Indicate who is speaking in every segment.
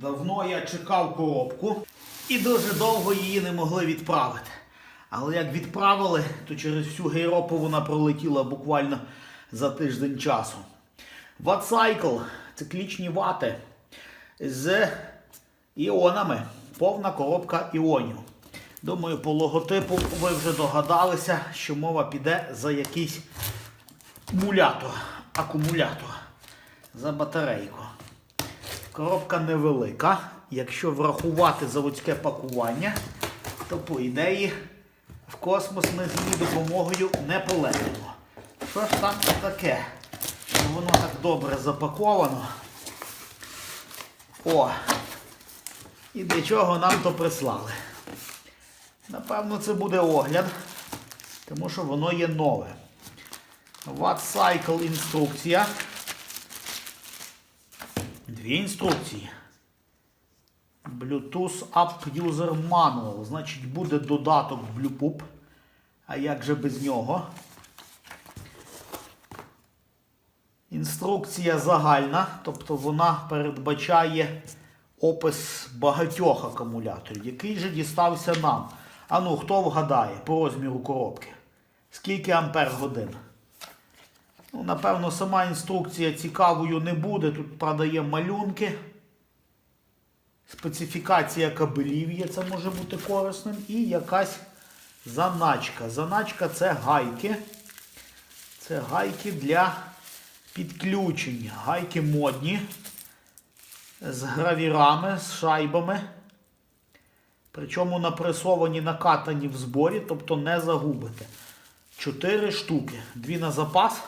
Speaker 1: Давно я чекав коробку і дуже довго її не могли відправити. Але як відправили, то через всю Європу вона пролетіла буквально за тиждень часу. Ватсайкл циклічні вати з іонами. Повна коробка іонів. Думаю, по логотипу ви вже догадалися, що мова піде за якийсь мулятор, акумулятор, за батарейку. Коробка невелика. Якщо врахувати заводське пакування, то по ідеї в космос ми з її допомогою не полетимо. Що ж там таке? Воно так добре запаковано. О! І для чого нам то прислали? Напевно, це буде огляд, тому що воно є нове. Cycle інструкція. Дві інструкції. Bluetooth App User Manual. Значить, буде додаток Bluepoop. А як же без нього? Інструкція загальна, тобто вона передбачає опис багатьох акумуляторів, який же дістався нам. А ну, хто вгадає по розміру коробки? Скільки ампер годин? Ну, напевно, сама інструкція цікавою не буде. Тут продає малюнки. Специфікація кабелів є, це може бути корисним. І якась заначка. Заначка це гайки. Це гайки для підключення. Гайки модні. З гравірами, з шайбами. Причому напресовані, накатані в зборі, тобто не загубите. Чотири штуки. Дві на запас.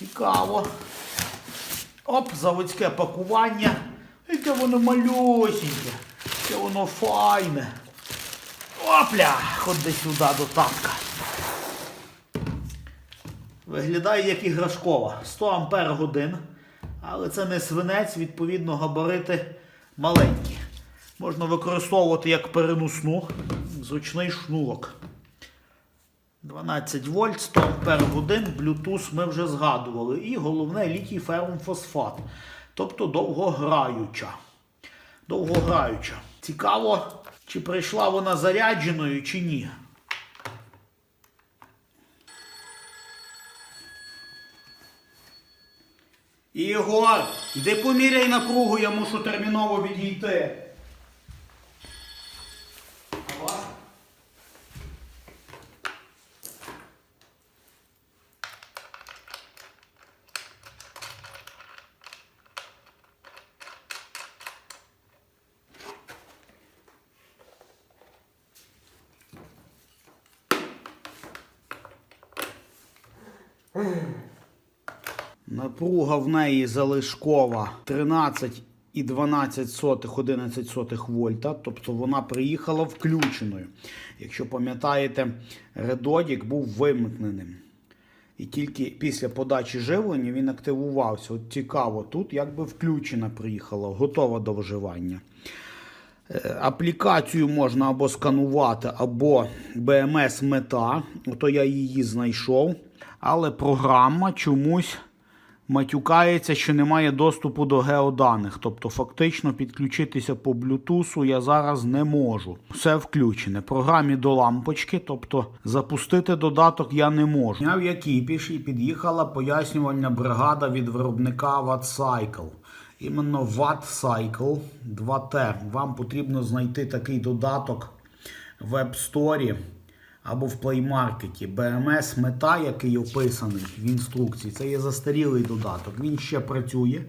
Speaker 1: Цікаво. Оп, заводське пакування. Яке воно малюсіньке. Яке воно файне. Опля! Ходи сюди до татка. Виглядає як іграшкова. 100 ампер годин. Але це не свинець, відповідно, габарити маленькі. Можна використовувати як переносну зручний шнурок. 12 вольт, 100 ампер годин, Bluetooth ми вже згадували. І головне літій ферум фосфат. Тобто довгограюча. Довгограюча. Цікаво, чи прийшла вона зарядженою, чи ні. Ігор, йди поміряй напругу, я мушу терміново відійти. Напруга в неї залишкова 13 і 12 сотих, 11 сотих вольта. Тобто вона приїхала включеною. Якщо пам'ятаєте, редодік був вимкненим. І тільки після подачі живлення він активувався. От цікаво, тут якби включена приїхала, готова до вживання. Е, Аплікацію можна або сканувати, або BMS мета. Ото я її знайшов. Але програма чомусь матюкається, що немає доступу до геоданих. Тобто, фактично підключитися по Bluetooth я зараз не можу. Все включене. Програмі до лампочки, тобто запустити додаток я не можу. Я кіпіш і під'їхала пояснювальна бригада від виробника WattCycle. Іменно WattCycle 2T. Вам потрібно знайти такий додаток в App Store або в Market. BMS мета, який описаний в інструкції, це є застарілий додаток. Він ще працює,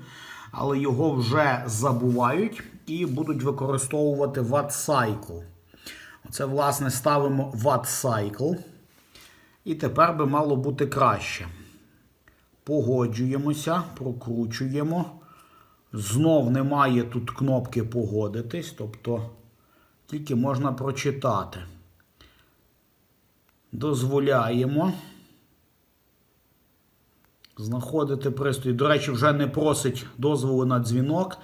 Speaker 1: але його вже забувають і будуть використовувати WattCycle. Оце, власне, ставимо WattCycle. І тепер би мало бути краще. Погоджуємося, прокручуємо. Знов немає тут кнопки погодитись, тобто тільки можна прочитати. Дозволяємо. Знаходити пристрій. До речі, вже не просить дозволу на дзвінок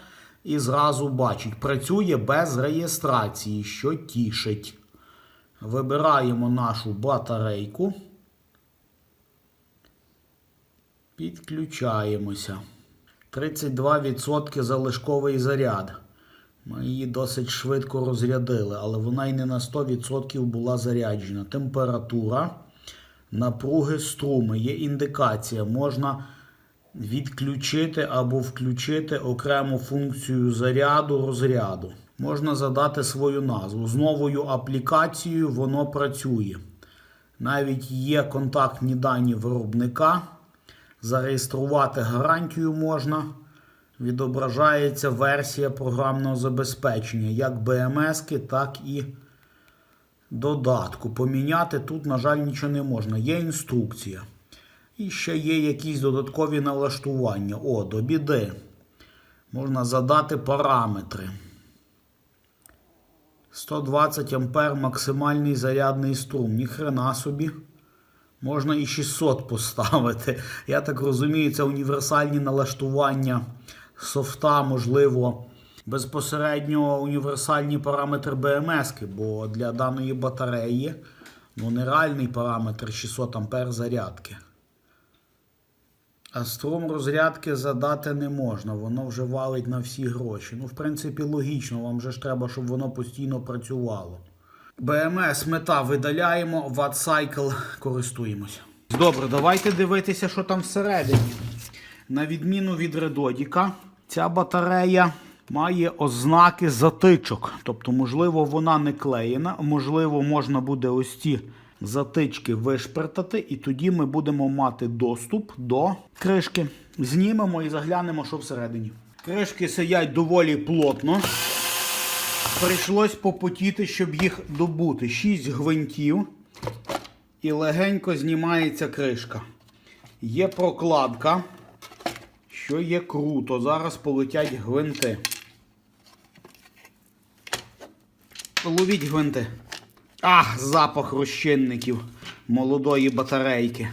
Speaker 1: і зразу бачить. Працює без реєстрації, що тішить. Вибираємо нашу батарейку. Підключаємося. 32% залишковий заряд. Ми її досить швидко розрядили, але вона й не на 100% була заряджена. Температура, напруги струми. Є індикація. Можна відключити або включити окрему функцію заряду розряду. Можна задати свою назву. З новою аплікацією воно працює. Навіть є контактні дані виробника. Зареєструвати гарантію можна. Відображається версія програмного забезпечення, як BMS, так і додатку. Поміняти тут, на жаль, нічого не можна. Є інструкція. І ще є якісь додаткові налаштування. О, до біди. Можна задати параметри. 120 А максимальний зарядний струм. Ніхрена собі. Можна і 600 поставити. Я так розумію, це універсальні налаштування софта, можливо, безпосередньо універсальні параметри BMS, бо для даної батареї ну, нереальний параметр 600 А зарядки. А струм розрядки задати не можна, воно вже валить на всі гроші. Ну, в принципі, логічно, вам же ж треба, щоб воно постійно працювало. BMS мета видаляємо, Watt користуємося. Добре, давайте дивитися, що там всередині. На відміну від Редодіка, ця батарея має ознаки затичок. Тобто, можливо, вона не клеєна, можливо, можна буде ось ці затички вишпертати, і тоді ми будемо мати доступ до кришки. Знімемо і заглянемо, що всередині. Кришки сидять доволі плотно. Прийшлось попотіти, щоб їх добути. 6 гвинтів і легенько знімається кришка. Є прокладка, що є круто. Зараз полетять гвинти. Ловіть гвинти. Ах, запах розчинників молодої батарейки.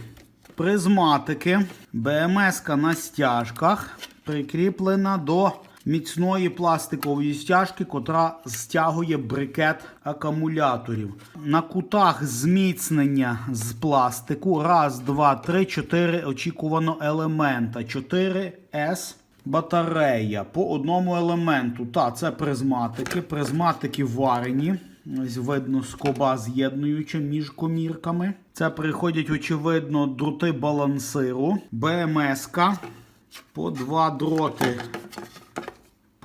Speaker 1: Призматики. БМС на стяжках прикріплена до міцної пластикової стяжки, котра стягує брикет акумуляторів. На кутах зміцнення з пластику. Раз, два, три, чотири очікувано елемента. 4С батарея по одному елементу. Та, це призматики. Призматики варені. Ось видно скоба з'єднуюча між комірками. Це приходять, очевидно, дроти балансиру. БМС-ка по два дроти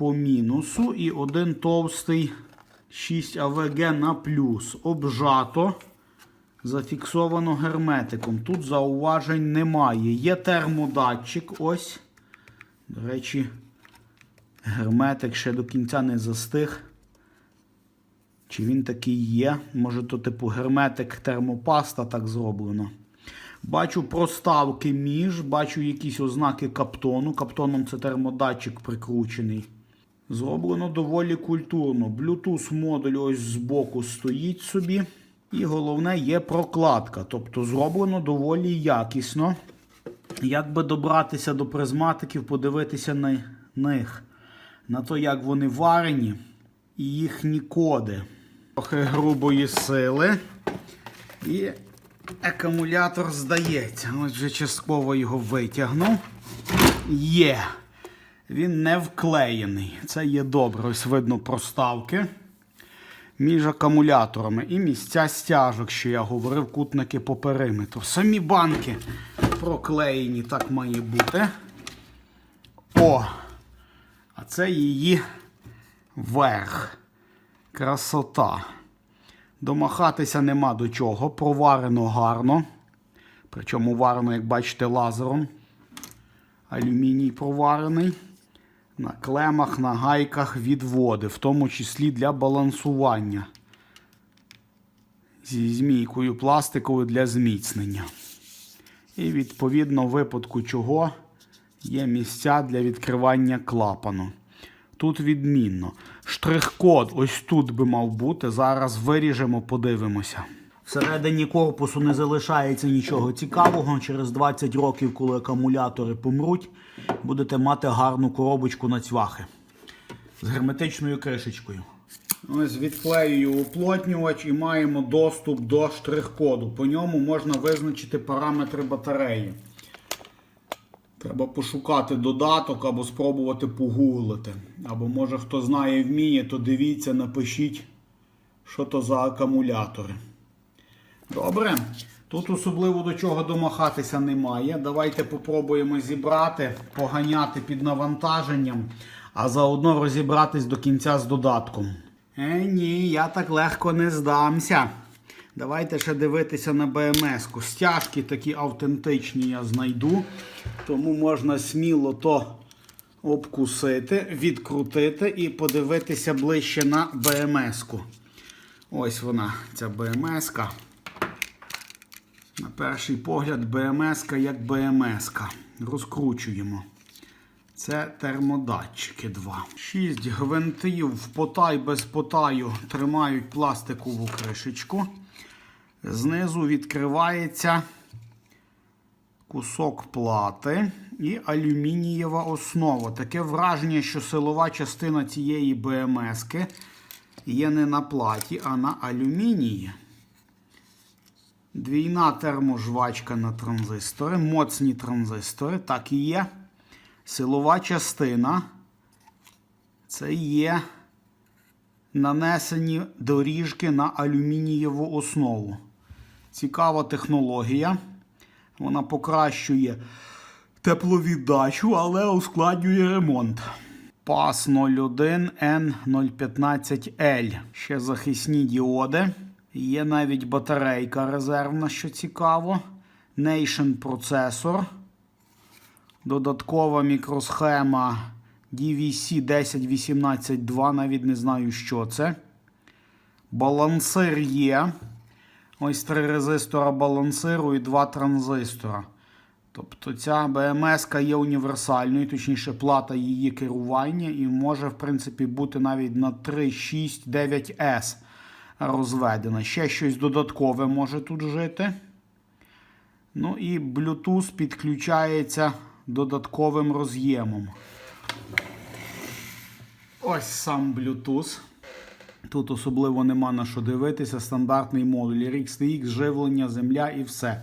Speaker 1: по мінусу і один товстий 6 АВГ на плюс. Обжато. Зафіксовано герметиком. Тут зауважень немає. Є термодатчик. Ось. До речі, герметик ще до кінця не застиг. Чи він такий є? Може, то типу герметик термопаста так зроблено. Бачу проставки між, бачу якісь ознаки каптону. Каптоном це термодатчик прикручений. Зроблено доволі культурно. Bluetooth модуль ось збоку стоїть собі. І головне є прокладка. Тобто зроблено доволі якісно. Як би добратися до призматиків, подивитися на них, на те, як вони варені, і їхні коди. Трохи грубої сили. І акумулятор здається. Ось вже частково його витягнув. Є. Він не вклеєний. Це є добре. Ось видно проставки між акумуляторами. І місця стяжок, що я говорив, кутники по периметру. Самі банки проклеєні, так має бути. О! А це її верх. Красота. Домахатися нема до чого. Проварено гарно. Причому варено, як бачите, лазером. Алюміній проварений. На клемах, на гайках відводи, в тому числі для балансування. Зі змійкою пластиковою для зміцнення. І відповідно, в випадку чого є місця для відкривання клапану. Тут відмінно. Штрих-код ось тут би мав бути. Зараз виріжемо, подивимося. Всередині корпусу не залишається нічого цікавого. Через 20 років, коли акумулятори помруть, будете мати гарну коробочку на цвяхи з герметичною кришечкою. Ось відклеюю уплотнювач і маємо доступ до штрих-коду. По ньому можна визначити параметри батареї. Треба пошукати додаток або спробувати погуглити. Або може хто знає і вміє, то дивіться, напишіть, що то за акумулятори. Добре. Тут особливо до чого домахатися немає. Давайте попробуємо зібрати, поганяти під навантаженням, а заодно розібратись до кінця з додатком. Е, ні, я так легко не здамся. Давайте ще дивитися на БМС-ку. Стяжки такі автентичні я знайду. Тому можна сміло то обкусити, відкрутити і подивитися ближче на БМС-ку. Ось вона, ця БМС-ка. На перший погляд, БМС-ка як БМС-ка. Розкручуємо. Це термодатчики 2. 6 гвинтів в потай без потаю тримають пластикову кришечку. Знизу відкривається кусок плати і алюмінієва основа. Таке враження, що силова частина цієї БМС-ки є не на платі, а на алюмінії. Двійна терможвачка на транзистори, моцні транзистори, так і є. Силова частина. Це є нанесені доріжки на алюмінієву основу. Цікава технологія. Вона покращує тепловіддачу, але ускладнює ремонт. PAS 01 N015L. Ще захисні діоди. Є навіть батарейка резервна, що цікаво. Nation процесор. Додаткова мікросхема DVC 10182, навіть не знаю, що це. Балансир є. Ось три резистора балансиру і два транзистора. Тобто ця БМС є універсальною, точніше, плата її керування, і може, в принципі, бути навіть на 3, 6, 9S розведена. Ще щось додаткове може тут жити. Ну і Bluetooth підключається додатковим роз'ємом. Ось сам Bluetooth. Тут особливо нема на що дивитися. Стандартний модуль RX, живлення, земля і все.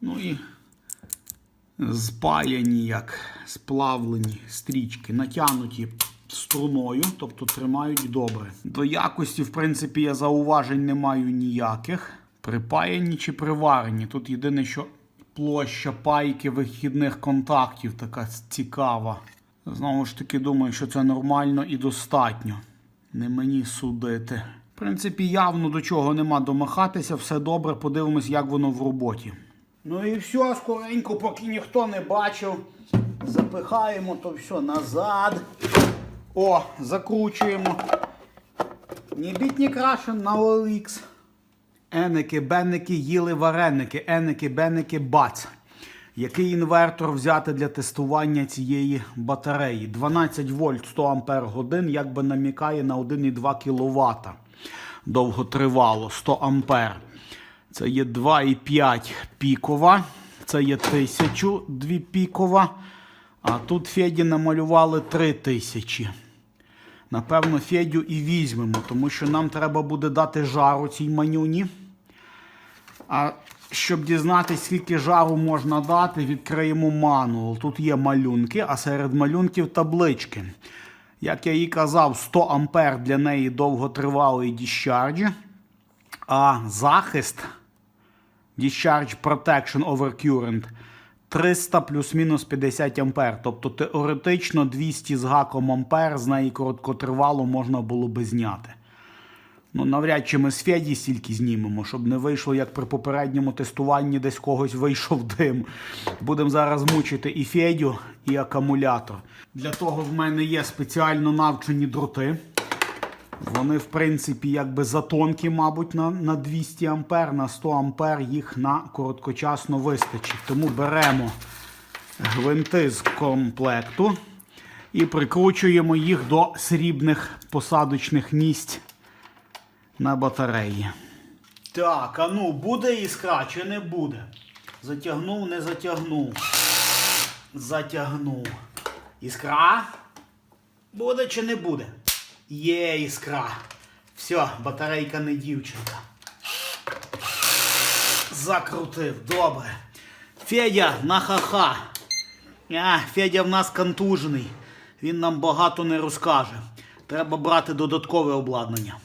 Speaker 1: Ну і спаяні, як сплавлені стрічки, натягнуті струною, тобто тримають добре. До якості, в принципі, я зауважень не маю ніяких. Припаяні чи приварені. Тут єдине, що площа пайки вихідних контактів така цікава. Знову ж таки, думаю, що це нормально і достатньо. Не мені судити. В принципі, явно до чого нема домахатися, все добре, подивимось, як воно в роботі. Ну і все, скоренько, поки ніхто не бачив. Запихаємо то все назад. О, закручуємо. Ні біть, ні крашен на OLX. Еники, бенники, їли вареники, еники, бенники, бац. Який інвертор взяти для тестування цієї батареї? 12 вольт 100 ампер годин, якби намікає на 1,2 кВт. Довготривало 100 ампер. Це є 2,5 пікова. Це є 1000 2 пікова. А тут Феді намалювали 3000. Напевно, Федю і візьмемо, тому що нам треба буде дати жару цій манюні. А щоб дізнатися, скільки жару можна дати, відкриємо мануал. Тут є малюнки, а серед малюнків таблички. Як я їй казав, 100 ампер для неї довготривалий діscharge. А захист Discharge Protection over 300 плюс-мінус 50 ампер. Тобто теоретично 200 з гаком ампер з неї короткотривало можна було би зняти. Ну, навряд чи ми з Феді стільки знімемо, щоб не вийшло, як при попередньому тестуванні десь когось вийшов дим. Будемо зараз мучити і Федю, і акумулятор. Для того в мене є спеціально навчені дроти. Вони, в принципі, якби затонкі, мабуть, на, на 200 ампер, на 100 ампер їх на короткочасно вистачить. Тому беремо гвинти з комплекту і прикручуємо їх до срібних посадочних місць на батареї. Так, а ну, буде іскра чи не буде? Затягнув, не затягнув. Затягнув. Іскра? Буде чи не буде? Є іскра. Все, батарейка не дівчинка. Закрутив, добре. Федя на ха-ха. Федя в нас контужений. Він нам багато не розкаже. Треба брати додаткове обладнання.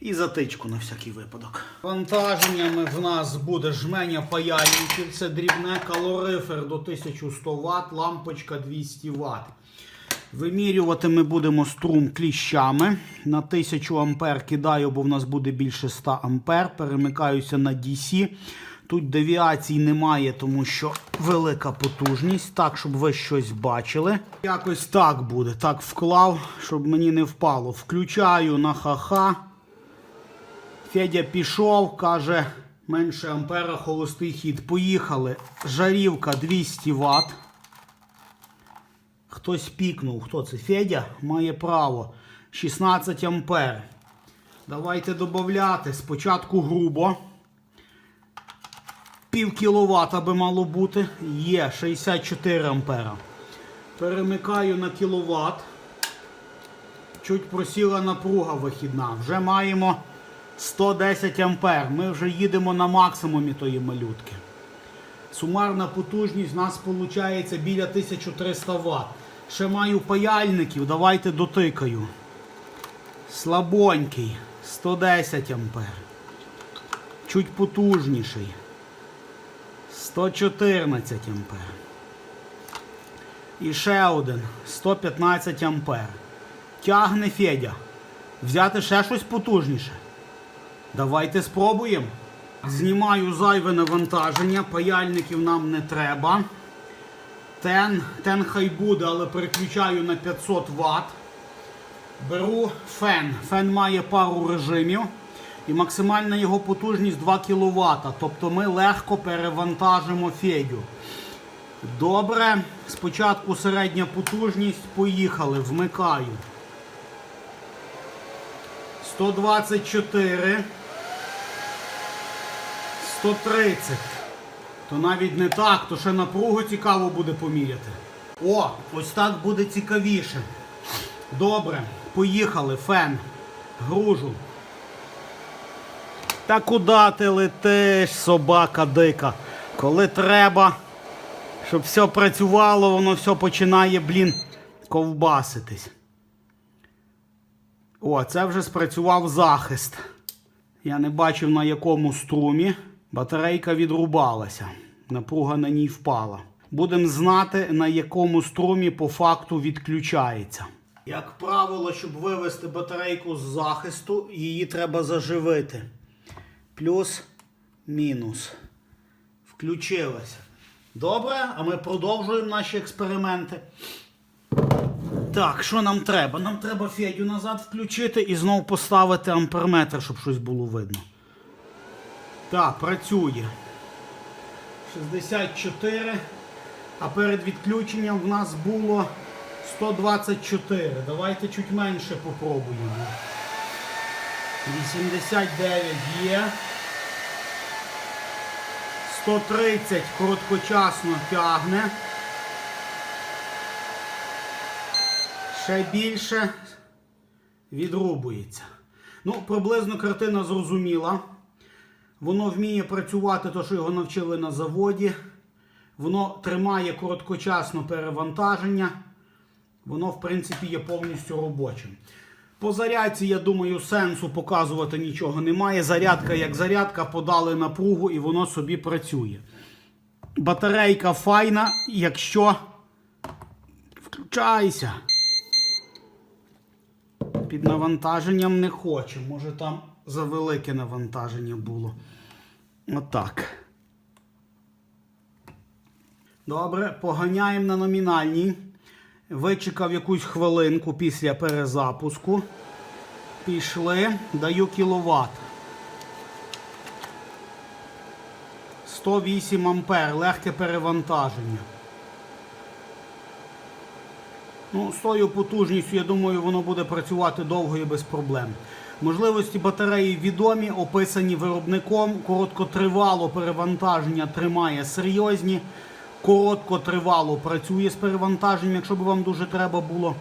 Speaker 1: І затичку на всякий випадок. Вантаженнями в нас буде жменя паяльників. Це дрібне калорифер до 1100 Вт, лампочка 200 Вт. Вимірювати ми будемо струм кліщами. На 1000 ампер кидаю, бо в нас буде більше 100 ампер. Перемикаюся на DC. Тут девіацій немає, тому що велика потужність. Так, щоб ви щось бачили. Якось так буде. Так вклав, щоб мені не впало. Включаю на ха-ха. Федя пішов, каже, менше ампера холостий хід. Поїхали. Жарівка 200 Вт. Хтось пікнув. Хто це? Федя має право. 16 ампер. Давайте додати. Спочатку грубо. Пів кіловата би мало бути. Є 64 ампера. Перемикаю на кіловат. Чуть просіла напруга вихідна. Вже маємо 110 ампер. Ми вже їдемо на максимумі тої малютки. Сумарна потужність у нас виходить біля 1300 Вт. Ще маю паяльників, давайте дотикаю. Слабонький, 110 ампер. Чуть потужніший. 114 ампер. І ще один 115 ампер. Тягне Федя. Взяти ще щось потужніше. Давайте спробуємо. Знімаю зайве навантаження, паяльників нам не треба. Тен, тен хай буде, але переключаю на 500 Вт. Беру фен. Фен має пару режимів. І максимальна його потужність 2 кВт. Тобто ми легко перевантажимо федю. Добре. Спочатку середня потужність. Поїхали. Вмикаю. 124. 130. То навіть не так, то ще напругу цікаво буде поміряти. О, ось так буде цікавіше. Добре, поїхали, фен. Гружу. Та куди ти летиш, собака дика? Коли треба, щоб все працювало, воно все починає, блін, ковбаситись. О, це вже спрацював захист. Я не бачив на якому струмі. Батарейка відрубалася. Напруга на ній впала. Будемо знати, на якому струмі по факту відключається. Як правило, щоб вивести батарейку з захисту, її треба заживити. Плюс, мінус. Включилася. Добре, а ми продовжуємо наші експерименти. Так, що нам треба? Нам треба Федю назад включити і знову поставити амперметр, щоб щось було видно. Так, працює. 64. А перед відключенням в нас було 124. Давайте чуть менше попробуємо. 89 є. 130 короткочасно тягне. Ще більше відрубується. Ну, приблизно картина зрозуміла. Воно вміє працювати, то що його навчили на заводі. Воно тримає короткочасно перевантаження. Воно, в принципі, є повністю робочим. По зарядці, я думаю, сенсу показувати нічого немає. Зарядка як зарядка, подали напругу і воно собі працює. Батарейка файна, якщо включайся. Під навантаженням не хоче. Може там завелике навантаження було. Отак. Добре, поганяємо на номінальній. Вичекав якусь хвилинку після перезапуску. Пішли, даю кіловат. 108 ампер, легке перевантаження. Ну, з тою потужністю, я думаю, воно буде працювати довго і без проблем. Можливості батареї відомі, описані виробником. Короткотривало перевантаження тримає серйозні. Короткотривало працює з перевантаженням, якщо б вам дуже треба було.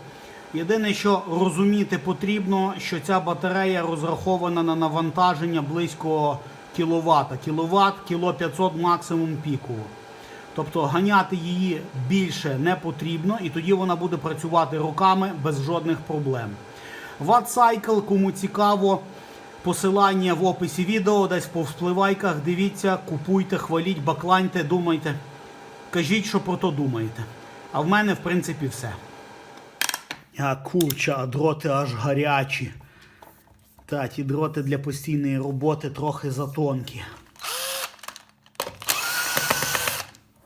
Speaker 1: Єдине, що розуміти потрібно, що ця батарея розрахована на навантаження близько кіловата. Кіловат, кіло 500 максимум піково. Тобто ганяти її більше не потрібно, і тоді вона буде працювати руками без жодних проблем. Wattcycle, кому цікаво, посилання в описі відео, десь по вспливайках. Дивіться, купуйте, хваліть, бакланьте, думайте. Кажіть, що про то думаєте. А в мене, в принципі, все. А курча, а дроти аж гарячі. Та, ті дроти для постійної роботи трохи затонкі.